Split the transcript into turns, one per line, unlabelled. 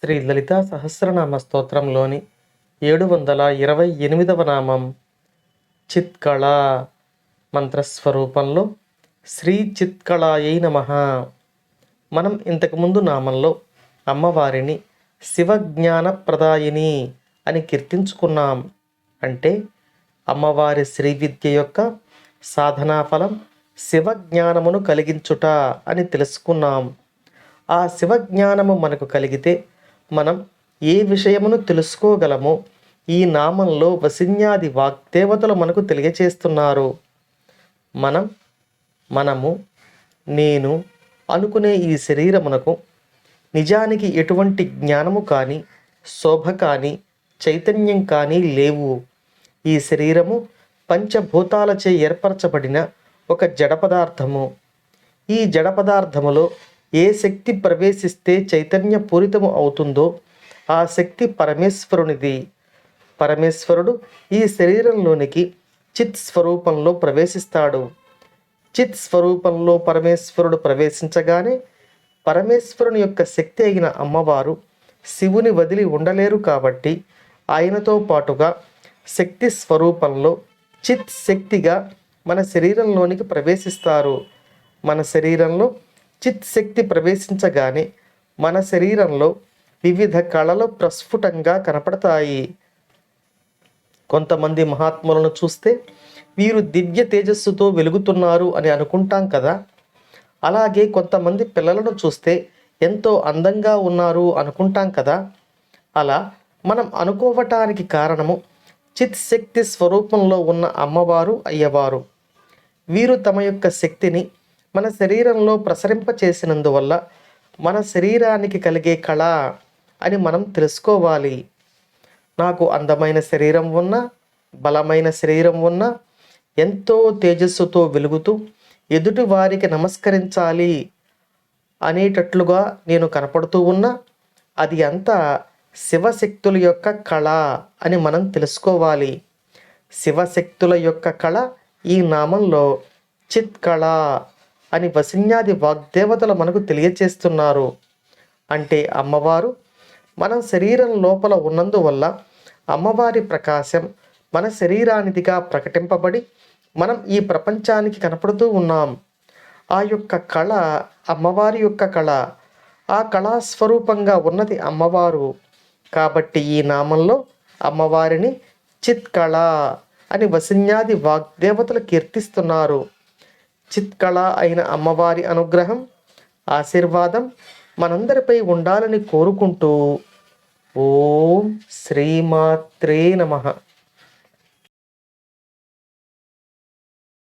శ్రీ లలిత సహస్రనామ స్తోత్రంలోని ఏడు వందల ఇరవై ఎనిమిదవ నామం చిత్కళ మంత్రస్వరూపంలో శ్రీ చిత్కళాయై నమ. మనం ఇంతకుముందు నామంలో అమ్మవారిని శివజ్ఞానప్రదాయిని అని కీర్తించుకున్నాం. అంటే అమ్మవారి శ్రీ విద్య యొక్క సాధనా ఫలం శివజ్ఞానమును కలిగించుట అని తెలుసుకున్నాం. ఆ శివజ్ఞానము మనకు కలిగితే మనం ఏ విషయమును తెలుసుకోగలమో ఈ నామంలో వసిన్యాది వాగ్దేవతలు మనకు తెలియచేస్తున్నారు. మనం మనము నేను అనుకునే ఈ శరీరమునకు నిజానికి ఎటువంటి జ్ఞానము కానీ శోభ కానీ చైతన్యం కానీ లేవు. ఈ శరీరము పంచభూతాలచే ఏర్పరచబడిన ఒక జడ పదార్థము. ఈ జడ పదార్థములో ఏ శక్తి ప్రవేశిస్తే చైతన్య పూరితము అవుతుందో ఆ శక్తి పరమేశ్వరునిది. పరమేశ్వరుడు ఈ శరీరంలోనికి చిత్ స్వరూపంలో ప్రవేశిస్తాడు. చిత్ స్వరూపంలో పరమేశ్వరుడు ప్రవేశించగానే పరమేశ్వరుని యొక్క శక్తి అయిన అమ్మవారు శివుని వదిలి ఉండలేరు కాబట్టి ఆయనతో పాటుగా శక్తి స్వరూపంలో చిత్ శక్తిగా మన శరీరంలోనికి ప్రవేశిస్తారు. మన శరీరంలో చిత్ శక్తి ప్రవేశించగానే మన శరీరంలో వివిధ కళలు ప్రస్ఫుటంగా కనపడతాయి. కొంతమంది మహాత్ములను చూస్తే వీరు దివ్య తేజస్సుతో వెలుగుతున్నారు అని అనుకుంటాం కదా. అలాగే కొంతమంది పిల్లలను చూస్తే ఎంతో అందంగా ఉన్నారు అనుకుంటాం కదా. అలా మనం అనుకోవటానికి కారణము చిత్ శక్తి స్వరూపంలో ఉన్న అమ్మవారు అయ్యవారు. వీరు తమ యొక్క శక్తిని మన శరీరంలో ప్రసరింప చేసినందువల్ల మన శరీరానికి కలిగే కళ అని మనం తెలుసుకోవాలి. నాకు అందమైన శరీరం ఉన్న బలమైన శరీరం ఉన్న ఎంతో తేజస్సుతో వెలుగుతూ ఎదుటి వారికి నమస్కరించాలి అనేటట్లుగా నేను కనపడుతూ ఉన్నా అది అంతా శివశక్తుల యొక్క కళ అని మనం తెలుసుకోవాలి. శివశక్తుల యొక్క కళ ఈ నామంలో చిత్ కళ అని వసిన్యాది వాగ్దేవతలు మనకు తెలియచేస్తున్నారు. అంటే అమ్మవారు మనం శరీరం లోపల ఉన్నందువల్ల అమ్మవారి ప్రకాశం మన శరీరానిదిగా ప్రకటింపబడి మనం ఈ ప్రపంచానికి కనపడుతూ ఉన్నాం. ఆ యొక్క కళ అమ్మవారి యొక్క కళ. ఆ కళా స్వరూపంగా ఉన్నది అమ్మవారు. కాబట్టి ఈ నామంలో అమ్మవారిని చిత్కళ అని వసిన్యాది వాగ్దేవతలు కీర్తిస్తున్నారు. చిత్కళ అయిన అమ్మవారి అనుగ్రహం ఆశీర్వాదం మనందరిపై ఉండాలని కోరుకుంటూ ఓం శ్రీమాత్రే నమః.